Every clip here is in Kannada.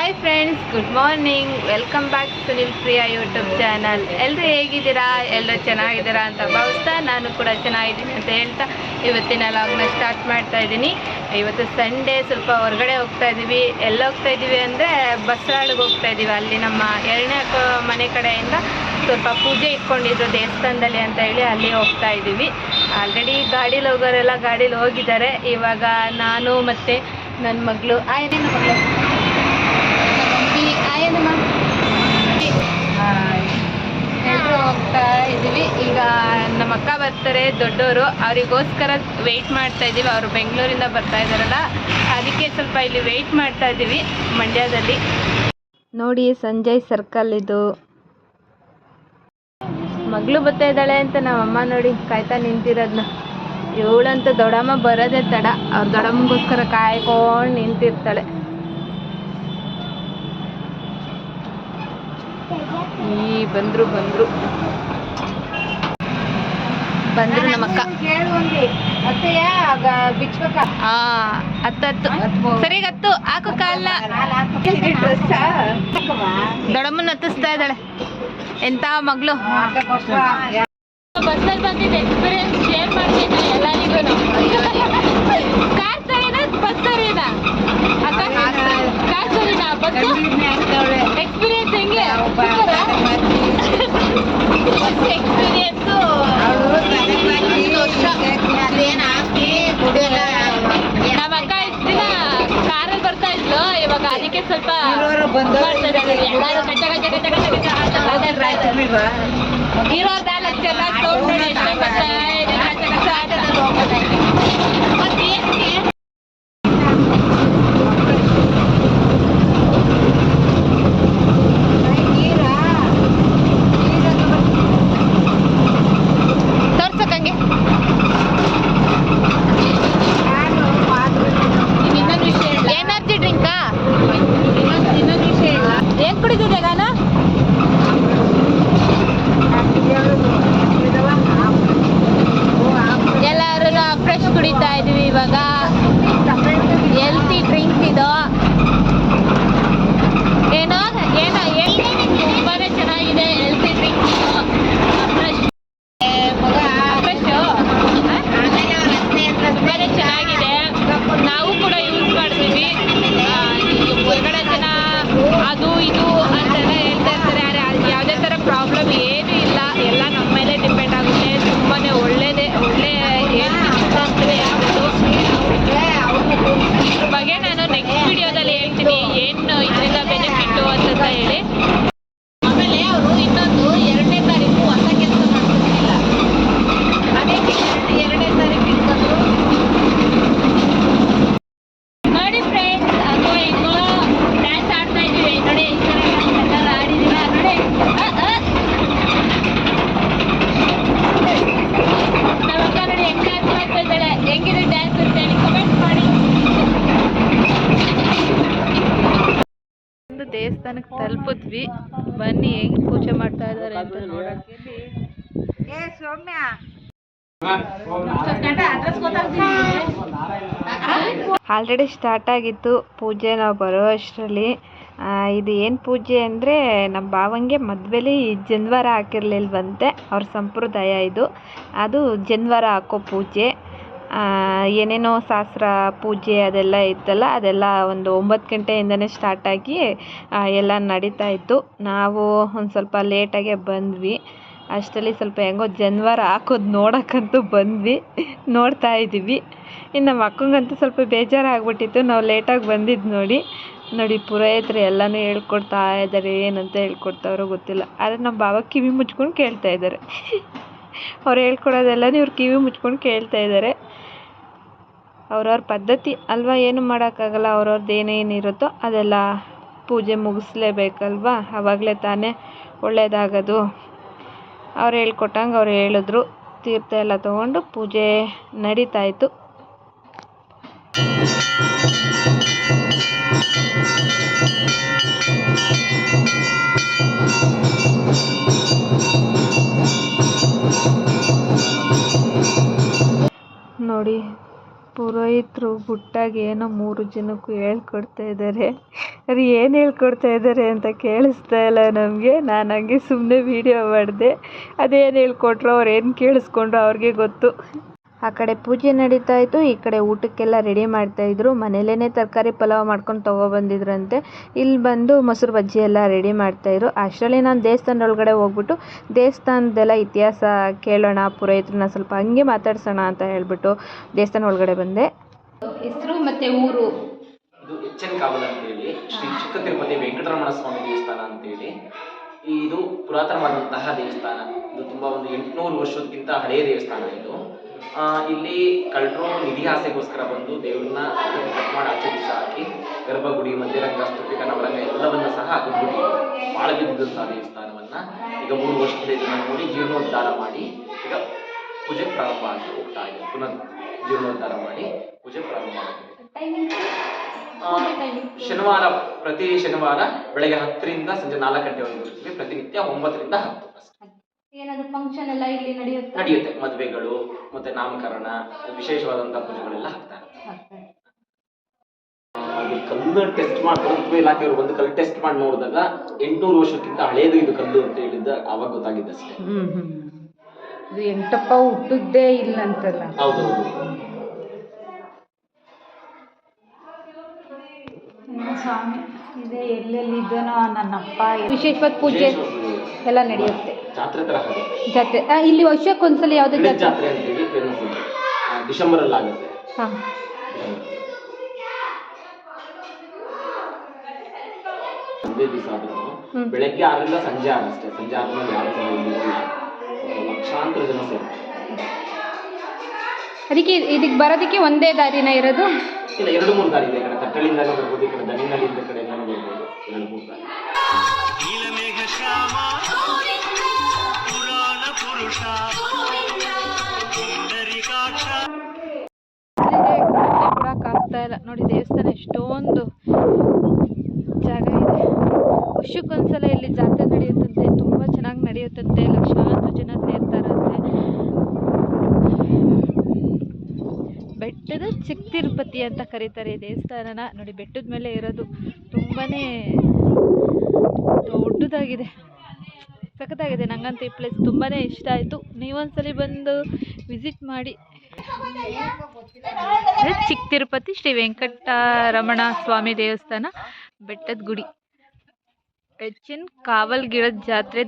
Hi friends good morning welcome back Sunil Priya YouTube channel ಎಲ್ಲರೂ ಹೇಗಿದ್ದೀರಾ? ಎಲ್ಲರೂ ಚೆನ್ನಾಗಿದ್ದೀರಾ ಅಂತ ಭಾವಿಸ್ತಾ ನಾನು ಕೂಡ ಚೆನ್ನಾಗಿದ್ದೀನಿ ಅಂತ ಹೇಳ್ತಾ ಇವತ್ತಿನ ಲಾಗ್ನ ಸ್ಟಾರ್ಟ್ ಮಾಡ್ತಾ ಇದ್ದೀನಿ. ಇವತ್ತು ಸಂಡೇ ಸ್ವಲ್ಪ ಹೊರಗಡೆ ಹೋಗ್ತಾ ಇದ್ದೀವಿ. ಎಲ್ಲ ಹೋಗ್ತಾ ಇದ್ದೀವಿ ಅಂದರೆ ಬಸ್ರಾಳಿಗೆ ಹೋಗ್ತಾ ಇದ್ದೀವಿ. ಅಲ್ಲಿ ನಮ್ಮ ಎರಡನೇ ಮನೆ ಕಡೆಯಿಂದ ಸ್ವಲ್ಪ ಪೂಜೆ ಇಟ್ಕೊಂಡಿದ್ರು ದೇವಸ್ಥಾನದಲ್ಲಿ ಅಂತ ಹೇಳಿ ಅಲ್ಲಿ ಹೋಗ್ತಾ ಇದ್ದೀವಿ. ಆಲ್ರೆಡಿ ಗಾಡೀಲಿ ಹೋಗೋರೆಲ್ಲ ಗಾಡೀಲಿ ಹೋಗಿದ್ದಾರೆ. ಇವಾಗ ನಾನು ಮತ್ತು ನನ್ನ ಮಗಳು. ಆಯ್ತು ಮಗಳು. ಎಲ್ಲರೂ ಹೋಗ್ತಾ ಇದ್ದೀವಿ. ಈಗ ನಮ್ಮ ಅಕ್ಕ ಬರ್ತಾರೆ ದೊಡ್ಡವರು ಅವರಿಗೋಸ್ಕರ ವೆಯ್ಟ್ ಮಾಡ್ತಾ ಇದ್ದೀವಿ. ಅವರು ಬೆಂಗಳೂರಿಂದ ಬರ್ತಾ ಇದ್ದಾರಲ್ಲ ಅದಕ್ಕೆ ಸ್ವಲ್ಪ ಇಲ್ಲಿ ವೆಯ್ಟ್ ಮಾಡ್ತಾ ಇದ್ದೀವಿ ಮಂಡ್ಯದಲ್ಲಿ. ನೋಡಿ ಸಂಜಯ್ ಸರ್ಕಲ್ ಇದು. ಮಗಳು ಬರ್ತಾ ಇದ್ದಾಳೆ ಅಂತ ನಮ್ಮಮ್ಮ ನೋಡಿ ಕಾಯ್ತಾ ನಿಂತಿರೋದ್ನ. ಇವಳಂತ ದೊಡ್ಡಮ್ಮ ಬರೋದೇ ತಡ. ಅವ್ರ ದೊಡ್ಡಮ್ಮಗೋಸ್ಕರ ಕಾಯ್ಕೊಂಡು ನಿಂತಿರ್ತಾಳೆ. ಈ ಬಂದ್ರು ಬಂದ್ರು. ಬಂದ್ರು ನಮ್ಮಕ್ಕ ಹತ್ತು ಹಾಕು ಕಾಲ. ದೊಡ್ಡಮ್ಮನ ಹತ್ತಿಸ್ತಾ ಇದ್ದಾಳೆ. ಎಂತ ಮಗಳು. ಬಸ್ಸಲ್ಲಿ ಬಂದಿದ್ದ ಎಕ್ಸ್ಪೀರಿಯನ್ಸ್ ಶೇರ್ ಮಾಡ್ತೀನಿ ಎಲ್ಲರಿಗೂ ಕಾರ್ ಸರಿನಾ ಬಸ್ ಎಕ್ಸ್ಪೀರಿಯನ್ಸ್ ಹೆಂಗೆ? ಬಸ್ ಎಕ್ಸ್ಪೀರಿಯನ್ಸು ನಮ್ಮ ಅಕ್ಕ ಇಷ್ಟು ದಿನ ಕಾರಲ್ಲಿ ಬರ್ತಾ ಇದ್ಲು, ಇವಾಗ ಅದಕ್ಕೆ ಸ್ವಲ್ಪ. ಇರೋ ಬ್ಯಾಲೆನ್ಸ್ ಮತ್ತೆ ತಲುಪಿದ್ವಿ ಬನ್ನಿ ಹೆಂಗ್ ಪೂಜೆ ಮಾಡ್ತಾ ಇದ್ದಾರೆ ಅಂತ ನೋಡಕ್ಕೆ ಆಲ್ರೆಡಿ ಸ್ಟಾರ್ಟ್ ಆಗಿತ್ತು ಪೂಜೆ ನಾವು ಬರೋ ಅಷ್ಟರಲ್ಲಿ. ಇದು ಏನು ಪೂಜೆ ಅಂದರೆ ನಮ್ಮ ಭಾವಂಗೆ ಮದುವೆಲಿ ಜನ್ವಾರ ಹಾಕಿರ್ಲಿಲ್ವಂತೆ ಅವ್ರ ಸಂಪ್ರದಾಯ ಇದು. ಅದು ಜನ್ವಾರ ಹಾಕೋ ಪೂಜೆ. ಏನೇನೋ ಶಾಸ್ತ್ರ, ಪೂಜೆ ಅದೆಲ್ಲ ಇತ್ತಲ್ಲ, ಅದೆಲ್ಲ ಒಂದು ಒಂಬತ್ತು ಗಂಟೆಯಿಂದನೇ ಸ್ಟಾರ್ಟ್ ಆಗಿ ಎಲ್ಲ ನಡೀತಾ ಇತ್ತು. ನಾವು ಒಂದು ಸ್ವಲ್ಪ ಲೇಟಾಗೆ ಬಂದ್ವಿ. ಅಷ್ಟರಲ್ಲಿ ಸ್ವಲ್ಪ ಹೆಂಗೋ ಜನ್ವಾರ ಹಾಕೋದು ನೋಡೋಕ್ಕಂತೂ ಬಂದ್ವಿ. ನೋಡ್ತಾ ಇದ್ದೀವಿ. ಇನ್ನು ನಮ್ಮ ಅಕ್ಕಂಗಂತೂ ಸ್ವಲ್ಪ ಬೇಜಾರಾಗ್ಬಿಟ್ಟಿತ್ತು. ನಾವು ಲೇಟಾಗಿ ಬಂದಿದ್ದು ನೋಡಿ. ನೋಡಿ ಪುರೋಹಿತರು ಎಲ್ಲನೂ ಹೇಳ್ಕೊಡ್ತಾ ಇದ್ದಾರೆ ಏನಂತ ಹೇಳ್ಕೊಡ್ತಾವ್ರೋ ಗೊತ್ತಿಲ್ಲ. ಆದರೆ ನಮ್ಮ ಬಾಬಾ ಕಿವಿ ಮುಚ್ಕೊಂಡು ಕೇಳ್ತಾ ಇದ್ದಾರೆ ಅವ್ರು ಹೇಳ್ಕೊಡೋದೆಲ್ಲನೂ ಇವ್ರು ಕಿವಿ ಮುಚ್ಕೊಂಡು ಕೇಳ್ತಾ ಇದ್ದಾರೆ ಅವ್ರವ್ರ ಪದ್ಧತಿ ಅಲ್ವಾ, ಏನು ಮಾಡೋಕ್ಕಾಗಲ್ಲ ಅವ್ರವ್ರದ್ದು ಏನೇನಿರುತ್ತೋ ಅದೆಲ್ಲ ಪೂಜೆ ಮುಗಿಸ್ಲೇಬೇಕಲ್ವಾ? ಆವಾಗಲೇ ತಾನೇ ಒಳ್ಳೆಯದಾಗೋದು ಅವ್ರು ಹೇಳ್ಕೊಟ್ಟಂಗೆ ಅವ್ರು ಹೇಳಿದ್ರು. ತೀರ್ಥ ಎಲ್ಲ ತೊಗೊಂಡು ಪೂಜೆ ನಡೀತಾಯಿತ್ತು ನೋಡಿ ಪುರೋಹಿತರು ಗುಟ್ಟಾಗಿ ಏನೋ ಮೂರು ಜನಕ್ಕೂ ಹೇಳ್ಕೊಡ್ತಾ ಇದ್ದಾರೆ ಅವ್ರು ಏನು ಹೇಳ್ಕೊಡ್ತಾ ಇದ್ದಾರೆ ಅಂತ ಕೇಳಿಸ್ತಾ ಇಲ್ಲ ನಮಗೆ. ನಾನು ಹಂಗೆ ಸುಮ್ಮನೆ ವೀಡಿಯೋ ಮಾಡಿದೆ. ಅದೇನು ಹೇಳ್ಕೊಟ್ರು, ಅವ್ರು ಏನು ಕೇಳಿಸ್ಕೊಂಡ್ರು ಅವ್ರಿಗೆ ಗೊತ್ತು. ಆ ಕಡೆ ಪೂಜೆ ನಡೀತಾ ಇತ್ತು ಈ ಕಡೆ ಊಟಕ್ಕೆಲ್ಲ ರೆಡಿ ಮಾಡ್ತಾ ಇದ್ರು. ಮನೇಲೇ ತರಕಾರಿ ಪಲಾವ್ ಮಾಡ್ಕೊಂಡು ತೊಗೊಬಂದಿದ್ರಂತೆ ಇಲ್ಲಿ ಬಂದು ಮೊಸರು ಬಜ್ಜಿ ಎಲ್ಲ ರೆಡಿ ಮಾಡ್ತಾಯಿದ್ರು ಅಷ್ಟರಲ್ಲಿ ನಾನು ದೇವಸ್ಥಾನದ ಒಳಗಡೆ ಹೋಗ್ಬಿಟ್ಟು ದೇವಸ್ಥಾನದೆಲ್ಲ ಇತಿಹಾಸ ಕೇಳೋಣ ಪುರೋಹಿತರನ್ನ ಸ್ವಲ್ಪ ಹಂಗೆ ಮಾತಾಡ್ಸೋಣ ಅಂತ ಹೇಳ್ಬಿಟ್ಟು ದೇವಸ್ಥಾನ ಒಳಗಡೆ ಬಂದೆ. ಹೆಸರು ಮತ್ತು ಊರು? ಇದು ಎಚ್ ಎನ್ ಕಾವಲ್ ಅಂತೇಳಿ ಶ್ರೀ ಚಿಕ್ಕ ತಿರುಪತಿ ವೆಂಕಟರಮಣ ಸ್ವಾಮಿ ದೇವಸ್ಥಾನ ಅಂತೇಳಿ ಇದು ಪುರಾತನವಾದಂತಹ ದೇವಸ್ಥಾನ. ಇದು ತುಂಬಾ ಒಂದು ಎಂಟುನೂರು ವರ್ಷಕ್ಕಿಂತ ಹಳೆಯ ದೇವಸ್ಥಾನ ಇದು. ಇಲ್ಲಿ ಕಳ್ಳರು ನಿಧಿ ಬಂದು ದೇವ್ರನ್ನ ಕಟ್ ಮಾಡಿ ಆಚೆ ಹಾಕಿ ಗರ್ಭಗುಡಿ ಮಧ್ಯರಂಗ ಸ್ತುಪಿಕ ನವರಂಗ ಎಲ್ಲವನ್ನ ಸಹ ಅದುಬಿಟ್ಟು ಬಾಳ ಬಿದ್ದಂತಹ ದೇವಸ್ಥಾನವನ್ನ ಈಗ ಮೂರು ವರ್ಷದಿಂದ ಇದನ್ನ ನೋಡಿ ಜೀರ್ಣೋದ್ಧಾರ ಮಾಡಿ ಈಗ ಪೂಜೆ ಪ್ರಾರಂಭ ಆಗಿ ಹೋಗ್ತಾ ಇದೆ. ಪುನಃ ಜೀರ್ಣೋದ್ಧಾರ ಮಾಡಿ ಪೂಜೆ ಪ್ರಾರಂಭ ಆಗಿದೆ. ಶನಿವಾರ ಪ್ರತಿ ಶನಿವಾರ ಬೆಳಗ್ಗೆ ಹತ್ತರಿಂದ ಸಂಜೆ ನಾಲ್ಕು ಗಂಟೆವರೆಗೂ ಪ್ರತಿನಿತ್ಯ ಒಂಬತ್ತರಿಂದ ಹತ್ತು. ಏನಾದರೂ ಫಂಕ್ಷನ್ ಎಲ್ಲ ಇಲ್ಲಿ ನಡೆಯುತ್ತೆ? ನಡೆಯುತ್ತೆ. ಮದುವೆಗಳು ಮತ್ತೆ ನಾಮಕರಣ ವಿಶೇಷವಾದಂತ ಪೂಜೆಗಳೆಲ್ಲ ಆಗ್ತಾರೆ ಅದು ಕಲ್ಲು ಟೆಸ್ಟ್ ಮಾಡಿ ಪುರಾತತ್ವ ಇಲಾಖೆಯವರು ಬಂದು ಕಲ್ಲು ಟೆಸ್ಟ್ ಮಾಡಿ ನೋಡಿದಾಗ ಎಂಟುನೂರು ವರ್ಷಕ್ಕಿಂತ ಹಳೇದು ಇದು ಕಲ್ಲು ಅಂತ ಹೇಳಿದ್ದ ಅವಾಗ ಗೊತ್ತಾಗಿದ್ದಷ್ಟೇ ಅಷ್ಟೇ. ಇದು ಎಂಟಪ್ಪ ಹುಟ್ಟದ್ದೇ ಇಲ್ಲ ಅಂತಲ್ಲ. ಹೌದೌದು ಸ್ವಾಮಿ ಇದೆ ಎಲ್ಲೆಲ್ಲಿ ಇದ್ದಾನೋ ನನ್ನಪ್ಪ ವಿಶೇಷವಾದ ಪೂಜೆ. ಎಲ್ಲ ನಡೆಯುತ್ತೆ. ಜಾತ್ರೆ ತರ ಜಾತ್ರೆ ಆ, ಇಲ್ಲಿ ವರ್ಷಕ್ಕೊಂದ್ಸಲ ಯಾವುದೇ ಗಣೇಶ ಜಾತ್ರೆ? ಫೇಮಸ್ ಇದೆ ಡಿಸೆಂಬರ್ ಅಲ್ಲಿ ಆಗುತ್ತೆ. ಹಾಂ. ಒಂದೇ ದಿವಸ ಆದ್ರೂ ಹ್ಮ್. ಬೆಳಗ್ಗೆ ಆರರಿಂದ ಸಂಜೆ ಆರು ಅಷ್ಟೇ ಸಂಜೆ ಆದ್ಮೇಲೆ ಯಾರು ಇಲ್ಲಿ. ಆ, ಲಕ್ಷಾಂತರ ಜನ ಸೇರ್ತಾರೆ. ಅದಕ್ಕೆ ಇದಕ್ಕೆ ಬರೋದಕ್ಕೆ ಒಂದೇ ದಾರಿನ ಇರೋದು? ಇಲ್ಲ ಎರಡು ಮೂರು ದಾರಿ ಇದೆ ಈ ಕಡೆ ತಟ್ಟಳಿಂದ ಬರ್ಬೋದು ಈ ಕಡೆ ದನಿನಲ್ಲಿ ಕಡೆ ಬರ್ಬೋದು ಎರಡು ಮೂರು ದಾರಿ. ಇಲ್ಲ ನೋಡಿ ದೇವಸ್ಥಾನ ಎಷ್ಟೊಂದು ಜಾಗ ಇದೆ. ವರ್ಷಕ್ಕೊಂದ್ಸಲ ಇಲ್ಲಿ ಜಾತ್ರೆ ನಡೆಯುತ್ತಂತೆ. ತುಂಬ ಚೆನ್ನಾಗಿ ನಡೆಯುತ್ತಂತೆ. ಲಕ್ಷಾಂತರ ಜನ ಬೆಟ್ಟದ ಚಿಕ್ಕ ತಿರುಪತಿ ಅಂತ ಕರೀತಾರೆ ಈ ದೇವಸ್ಥಾನನ. ನೋಡಿ, ಬೆಟ್ಟದ ಮೇಲೆ ಇರೋದು ತುಂಬಾ ದೊಡ್ಡದಾಗಿದೆ. ಸಖತ್ತಾಗಿದೆ. ನಂಗಂತೂ ಈ ಪ್ಲೇಸ್ ತುಂಬಾ ಇಷ್ಟ ಆಯಿತು. ನೀವೊಂದ್ಸಲಿ ಬಂದು ವಿಸಿಟ್ ಮಾಡಿ. ಚಿಕ್ಕ ತಿರುಪತಿ ಶ್ರೀ ವೆಂಕಟರಮಣ ಸ್ವಾಮಿ ದೇವಸ್ಥಾನ, ಬೆಟ್ಟದ ಗುಡಿ. ಹೆಚ್ಚಿನ ಕಾವಲ್ಗಿಡದ ಜಾತ್ರೆ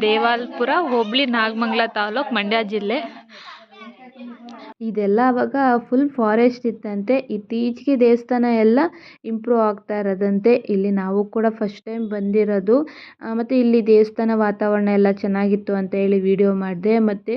ದೇವಾಲ್ಪುರ, ಹೋಬಳಿ ನಾಗಮಂಗಲ ತಾಲೂಕು ಮಂಡ್ಯ ಜಿಲ್ಲೆ. ಇದೆಲ್ಲ ಅವಾಗ ಫುಲ್ ಫಾರೆಸ್ಟ್ ಇತ್ತಂತೆ. ಇತ್ತೀಚೆಗೆ ದೇವಸ್ಥಾನ ಎಲ್ಲ ಇಂಪ್ರೂವ್ ಆಗ್ತಾ ಇರೋದಂತೆ. ಇಲ್ಲಿ ನಾವು ಕೂಡ ಫಸ್ಟ್ ಟೈಮ್ ಬಂದಿರೋದು. ಮತ್ತು ಇಲ್ಲಿ ದೇವಸ್ಥಾನ ವಾತಾವರಣ ಎಲ್ಲ ಚೆನ್ನಾಗಿತ್ತು ಅಂತ ಹೇಳಿ ವಿಡಿಯೋ ಮಾಡಿದೆ. ಮತ್ತು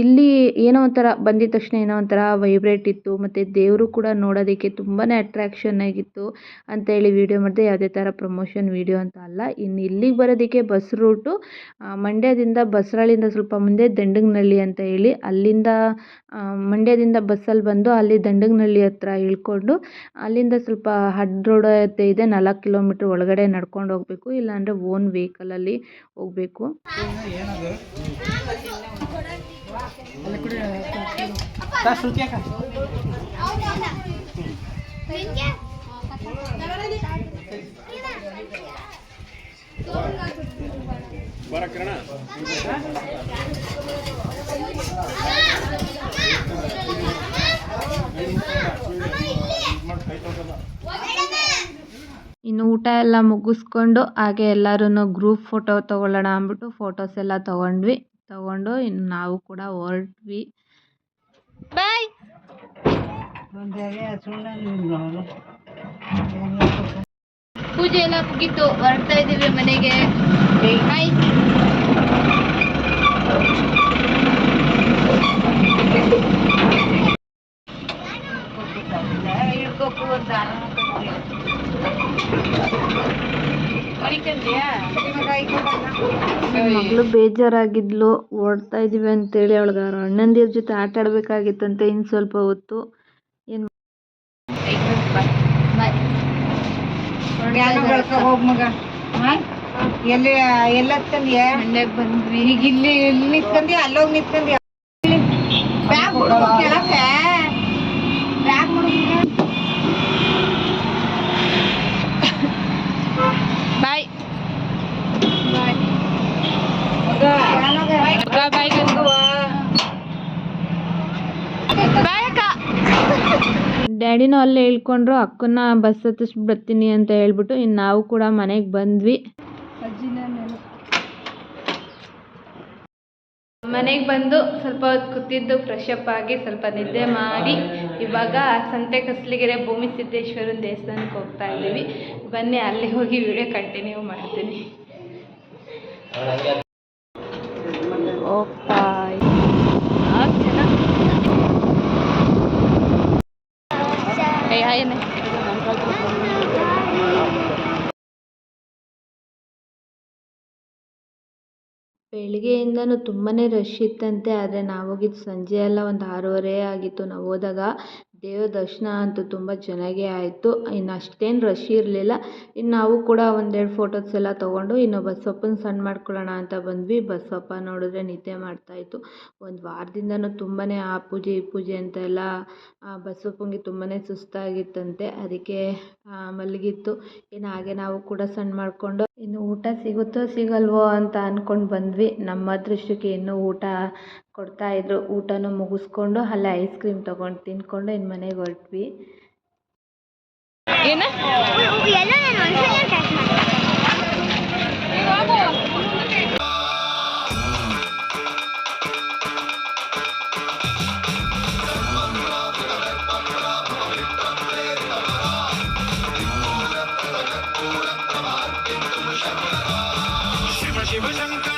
ಇಲ್ಲಿ ಏನೋ ಒಂಥರ ಬಂದಿದ ತಕ್ಷಣ ಏನೋ ಒಂಥರ ವೈಬ್ರೇಟ್ ಇತ್ತು. ಮತ್ತು ದೇವರು ಕೂಡ ನೋಡೋದಕ್ಕೆ ತುಂಬಾ ಅಟ್ರ್ಯಾಕ್ಷನ್ ಆಗಿತ್ತು ಅಂತ ಹೇಳಿ ವಿಡಿಯೋ ಮಾಡಿದೆ. ಯಾವುದೇ ಥರ ಪ್ರಮೋಷನ್ ವಿಡಿಯೋ ಅಂತ ಅಲ್ಲ. ಇನ್ನು ಇಲ್ಲಿಗೆ ಬರೋದಕ್ಕೆ ಬಸ್ ರೂಟು ಮಂಡ್ಯದಿಂದ ಬಸ್ರಾಳಿಂದ ಸ್ವಲ್ಪ ಮುಂದೆ ದಂಡಂಗ್ನಳ್ಳಿ ಅಂತ ಹೇಳಿ ಅಲ್ಲಿಂದ ಮಂಡ್ಯದಿಂದ ಬಸ್ಸಲ್ಲಿ ಬಂದು ಅಲ್ಲಿ ದಂಡಗನಹಳ್ಳಿ ಹತ್ರ ಇಳ್ಕೊಂಡು ಅಲ್ಲಿಂದ ಸ್ವಲ್ಪ ಹಡ್ ರೋಡ್ ಇದೆ, ನಾಲ್ಕು ಕಿಲೋಮೀಟ್ರ್ ಒಳಗಡೆ ನಡ್ಕೊಂಡು ಹೋಗಬೇಕು, ಇಲ್ಲಾಂದರೆ ಓನ್ ವೆಹಿಕಲಲ್ಲಿ ಹೋಗಬೇಕು. ಇನ್ನು ಊಟ ಎಲ್ಲ ಮುಗಿಸ್ಕೊಂಡು ಹಾಗೆ ಎಲ್ಲರೂ ಗ್ರೂಪ್ ಫೋಟೋ ತೊಗೊಳ್ಳೋಣ ಅಂದ್ಬಿಟ್ಟು ಫೋಟೋಸ್ ಎಲ್ಲ ತೊಗೊಂಡ್ವಿ. ತೊಗೊಂಡು ಇನ್ನು ನಾವು ಕೂಡ ಹೊರಟ್ವಿ. ಬಾಯ್ ಪೂಜೆ ಎಲ್ಲ ಮುಗೀತು. ಹೊರಡ್ತಾ ಇದ್ದೀವಿ ಮನೆಗೆ. ಬಾಯ್ ಮಗಳು ಬೇಜಾರಾಗಿದ್ಲು ಓಡ್ತಾ ಇದೀವಿ ಅಂತೇಳಿ ಅವಳಿಗೆ ಅವ್ರ ಅಣ್ಣಂದಿರ ಜೊತೆ ಆಟ ಆಡಬೇಕಾಗಿತ್ತಂತೆ ಇನ್ ಸ್ವಲ್ಪ ಹೊತ್ತು. ಏನು? ಎಲ್ಲಿ ಎಲ್ಲತ್ತಂದ್ಯ ಮಂಡ್ಯಕ್ಕೆ ಬಂದ್ವಿ. ಈಗ ಇಲ್ಲಿ ಇಲ್ಲಿ ನಿಂತ್ಕಂದಿ ಅಲ್ಲೋಗಿ ನಿಂತ್ಕಂದಿ ಡ್ಯಾಡಿನೂ ಅಲ್ಲೇ ಇಳ್ಕೊಂಡ್ರು ಅಕ್ಕನ ಬಸ್ ಹತ್ತಿಸ್ ಬರ್ತೀನಿ ಅಂತ ಹೇಳ್ಬಿಟ್ಟು ಇನ್ನು ನಾವು ಕೂಡ ಮನೆಗೆ ಬಂದ್ವಿ. ಮನೆಗೆ ಬಂದು ಸ್ವಲ್ಪ ಹೊತ್ತು ಕೂತಿದ್ದು ಫ್ರೆಶ್ ಅಪ್ ಆಗಿ ಸ್ವಲ್ಪ ನಿದ್ದೆ ಮಾಡಿ ಇವಾಗ ಸಂತೆ ಕಸ್ಲಿಗೆರೆ ಭೂಮಿ ಸಿದ್ದೇಶ್ವರನ ದೇವಸ್ಥಾನಕ್ಕೆ ಹೋಗ್ತಾ ಇದ್ದೀವಿ. ಬನ್ನಿ ಅಲ್ಲಿ ಹೋಗಿ ವಿಡಿಯೋ ಕಂಟಿನ್ಯೂ ಮಾಡ್ತೀನಿ. ಹೋಗ್ತಾ ಏನೇ ಬೆಳಿಗ್ಗೆಯಿಂದನೂ ತುಂಬಾ ರಶ್ ಇತ್ತಂತೆ, ಆದರೆ ನಾವು ಹೋಗಿದ್ದು ಸಂಜೆ ಎಲ್ಲ ಒಂದು ಆರೂವರೆ ಆಗಿತ್ತು ನಾವು ಹೋದಾಗ. ದೇವ್ರ ದರ್ಶನ ಅಂತೂ ತುಂಬ ಚೆನ್ನಾಗೇ ಆಯಿತು. ಇನ್ನು ಅಷ್ಟೇನು ರಶ್ ಇರಲಿಲ್ಲ. ಇನ್ನು ನಾವು ಕೂಡ ಒಂದೆರಡು ಫೋಟೋಸ್ ಎಲ್ಲ ತೊಗೊಂಡು ಇನ್ನು ಬಸಪ್ಪನ ಸಣ್ಣ ಮಾಡ್ಕೊಳ್ಳೋಣ ಅಂತ ಬಂದ್ವಿ. ಬಸಪ್ಪ ನೋಡಿದ್ರೆ ನಿದ್ದೆ ಮಾಡ್ತಾಯಿತ್ತು ಒಂದು ವಾರದಿಂದನೂ ತುಂಬಾ ಆ ಪೂಜೆ, ಈ ಪೂಜೆ ಅಂತ ಎಲ್ಲ ಬಸವಪ್ಪನಿಗೆ ತುಂಬಾ ಸುಸ್ತಾಗಿತ್ತಂತೆ. ಅದಕ್ಕೆ ಮಲಗಿತ್ತು. ಇನ್ನು ಹಾಗೆ ನಾವು ಕೂಡ ಸಣ್ಣ ಮಾಡಿಕೊಂಡು ಇನ್ನು ಊಟ ಸಿಗುತ್ತೋ ಸಿಗಲ್ವೋ ಅಂತ ಅಂದ್ಕೊಂಡು ಬಂದ್ವಿ. ನಮ್ಮ ಅದೃಷ್ಟಕ್ಕೆ ಇನ್ನೂ ಊಟ ಕೊಡ್ತಾಯಿದ್ರು ಊಟನೂ ಮುಗಿಸ್ಕೊಂಡು ಅಲ್ಲೇ ಐಸ್ ಕ್ರೀಮ್ ತೊಗೊಂಡು ತಿಂದ್ಕೊಂಡು ಇನ್ನು ಮನೆಗೆ ಹೊರಟ್ವಿ. ಏನು? ಶಿವ ಶಿವ ಶಂಕರ.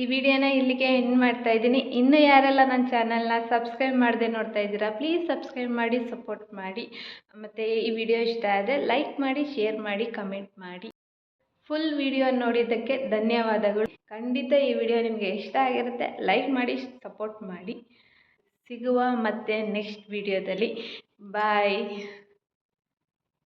ಈ ವಿಡಿಯೋನ ಇಲ್ಲಿಗೆ ಎಂಡ್ ಮಾಡ್ತಾ ಇದ್ದೀನಿ. ಇನ್ನೂ ಯಾರೆಲ್ಲ ನನ್ನ ಚಾನಲ್ನ ಸಬ್ಸ್ಕ್ರೈಬ್ ಮಾಡದೆ ನೋಡ್ತಾ ಇದ್ದೀರಾ ಪ್ಲೀಸ್ ಸಬ್ಸ್ಕ್ರೈಬ್ ಮಾಡಿ ಸಪೋರ್ಟ್ ಮಾಡಿ. ಮತ್ತು ಈ ವಿಡಿಯೋ ಇಷ್ಟ ಆದರೆ ಲೈಕ್ ಮಾಡಿ ಶೇರ್ ಮಾಡಿ ಕಮೆಂಟ್ ಮಾಡಿ. ಫುಲ್ ವಿಡಿಯೋ ನೋಡಿದ್ದಕ್ಕೆ ಧನ್ಯವಾದಗಳು. ಖಂಡಿತ ಈ ವಿಡಿಯೋ ನಿಮಗೆ ಇಷ್ಟ ಆಗಿರುತ್ತೆ ಲೈಕ್ ಮಾಡಿ ಸಪೋರ್ಟ್ ಮಾಡಿ. ಸಿಗುವ ಮತ್ತೆ ನೆಕ್ಸ್ಟ್ ವಿಡಿಯೋದಲ್ಲಿ. ಬಾಯ್